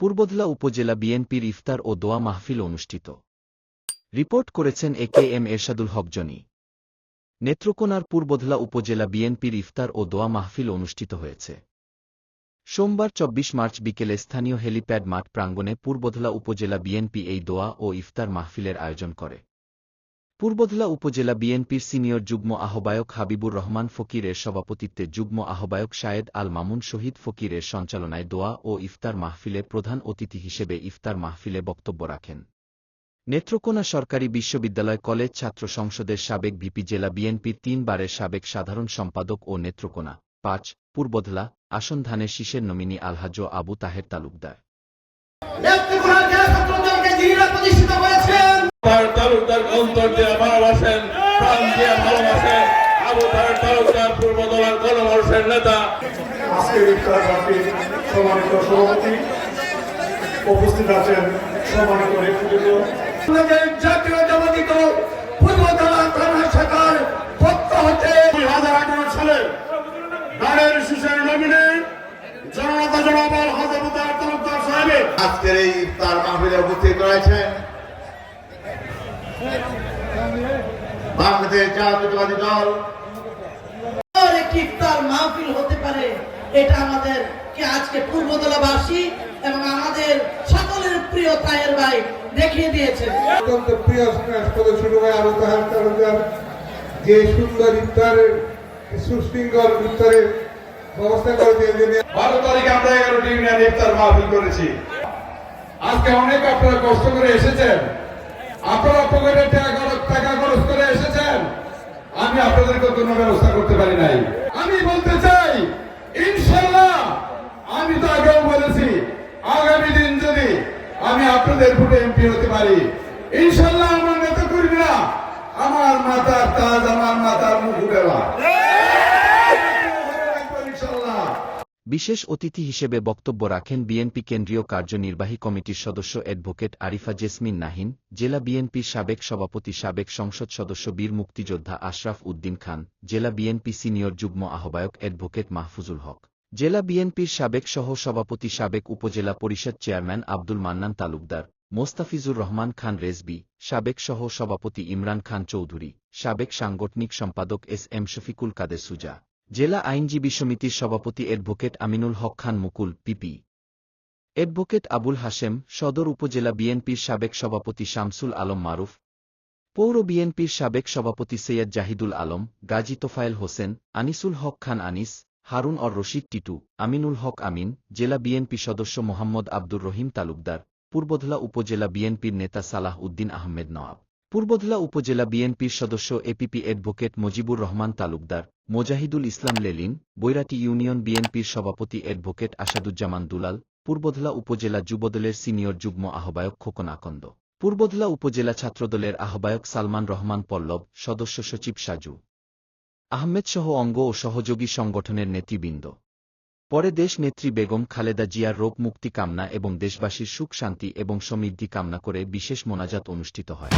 পূর্বধলা উপজেলা বিএনপির ইফতার ও দোয়া মাহফিল অনুষ্ঠিত। রিপোর্ট করেছেন A K M Ershadul Haque Joni. নেত্রকোনার পূর্বধলা উপজেলা বিএনপির ইফতার ও দোয়া মাহফিল অনুষ্ঠিত হয়েছে। সোমবার চব্বিশ মার্চ বিকেলে স্থানীয় হেলিপ্যাড মাঠ প্রাঙ্গণে পূর্বধলা উপজেলা বিএনপি এই দোয়া ও ইফতার মাহফিলের আয়োজন করে। পূর্বধলা উপজেলা বিএনপির সিনিয়র যুগ্ম আহ্বায়ক হাবিবুর রহমান ফকিরের সভাপতিত্বে যুগ্ম আহ্বায়ক শায়েদ আল মামুন শহীদ ফকিরের সঞ্চালনায় দোয়া ও ইফতার মাহফিলে প্রধান অতিথি হিসেবে ইফতার মাহফিলে বক্তব্য রাখেন। নেত্রকোনা সরকারি বিশ্ববিদ্যালয় কলেজ ছাত্র সংসদের সাবেক ভিপি জেলা বিএনপির তিনবারের সাবেক সাধারণ সম্পাদক ও নেত্রকোনা। পাঁচ, পূর্বধলা, আসন ধানের শীষের নমিনি আলহাজ আবু তাহের তালুকদার। তার তালুকদার অন্তর দিয়ে ভালোবাসেন প্রাণ দিয়ে ভালোবাসেন আবু তার তালুকদার পূর্ব দলের গণমানুষের নেতা। আজকের ইফতার পার্টির সম্মানিত সভাপতি উপস্থিত আছেন সম্মানিত নেতৃবৃন্দ। আমাদের জাতীয় জনগীত পূর্বতলা থানা শাখার পক্ষ হতে দুই হাজার আঠারো সালে দাঁড়ের শিশের নমিনে জনতা জনাবাল হাজার তালুকদার সাহেবের। আজকের এই ইফতার মাহফিলে উপস্থিত রয়েছেন বাংলাদেশ জাতীয়তাবাদী দল। একটি ইফতার মাহফিল হতে পারে এটা আমাদের কে আজকে পূর্বতলাবাসী এবং আমাদের সকলের প্রিয় তায়ের ভাই দেখিয়ে দিয়েছেন অত্যন্ত প্রিয় হাসপাতাল শুরু হয় আবু তাহার তালুকদার যে সুন্দর ইফতারের সুশৃঙ্খল ইফতারের ব্যবস্থা করে দিয়ে বারো তারিখে আমরা এগারোটি ইউনিয়ন ইফতার মাহফিল করেছি। আজকে অনেক আপনারা কষ্ট করে এসেছেন। আপনারা পকেটে টাকা খরচ- করে এসেছেন। আমি আপনাদেরকে কোনো ব্যবস্থা করতে পারি নাই। আমি বলতে চাই ইনশাল্লাহ আমি তো আগেও বলেছি, আগামী দিন যদি আমি আপনাদের ভোটে এমপি হতে পারি ইনশাল্লাহ আমার নেতা কর্মীরা, আমার মাতার তাজ, আমার মাতার মুখ উঠেলা ইনশাল্লাহ বিশেষ অতিথি হিসেবে বক্তব্য রাখেন বিএনপি কেন্দ্রীয় কার্যনির্বাহী কমিটির সদস্য অ্যাডভোকেট আরিফা জেসমিন নাহিন, জেলা বিএনপির সাবেক সভাপতি, সাবেক সংসদ সদস্য বীর মুক্তিযোদ্ধা আশরাফ উদ্দিন খান, জেলা বিএনপি সিনিয়র যুগ্ম আহ্বায়ক অ্যাডভোকেট মাহফুজুল হক। জেলা বিএনপির সাবেক সহ সভাপতি সাবেক উপজেলা পরিষদ চেয়ারম্যান আব্দুল মান্নান তালুকদার, মোস্তাফিজুর রহমান খান রেজবি, সাবেক সহ সভাপতি ইমরান খান চৌধুরী, সাবেক সাংগঠনিক সম্পাদক এস এম শফিকুল কাদের সুজা। জেলা আইনজীবী সমিতির সভাপতি advocate Aminul Haque Khan Mukul, PP. Advocate Abul Hashem, Sadar upazila বিএনপির সাবেক সভাপতি শামসুল আলম মারুফ, পৌর বিএনপির সাবেক সভাপতি সৈয়দ জাহিদুল আলম, গাজী তোফায়েল হোসেন, আনিসুল হক খান আনিস, হারুন অর রশিদ টিটু, আমিনুল হক আমিন, জেলা বিএনপি সদস্য মোহাম্মদ আব্দুর রহিম তালুকদার, পূর্বধলা উপজেলা বিএনপির নেতা সালাহ উদ্দিন আহমেদ নওয়াব। পূর্বধলা উপজেলা বিএনপির সদস্য APP advocate Mojibur Rahman Talukdar, Mozahidul Islam Lenin, Boirati union বিএনপির সভাপতি অ্যাডভোকেট আসাদুজ্জামান দুলাল, পূর্বধলা উপজেলা যুবদলের সিনিয়র যুগ্ম আহ্বায়ক খোকন আকন্দ, পূর্বধলা উপজেলা ছাত্রদলের আহ্বায়ক সালমান রহমান পল্লব, সদস্য সচিব সাজু আহমেদ সহ অঙ্গ ও সহযোগী সংগঠনের নেতৃবৃন্দ। পরে দেশ নেত্রী বেগম খালেদা জিয়ার রোগ মুক্তি কামনা এবং দেশবাসীর সুখ শান্তি এবং সমৃদ্ধি কামনা করে বিশেষ মোনাজাত অনুষ্ঠিত হয়।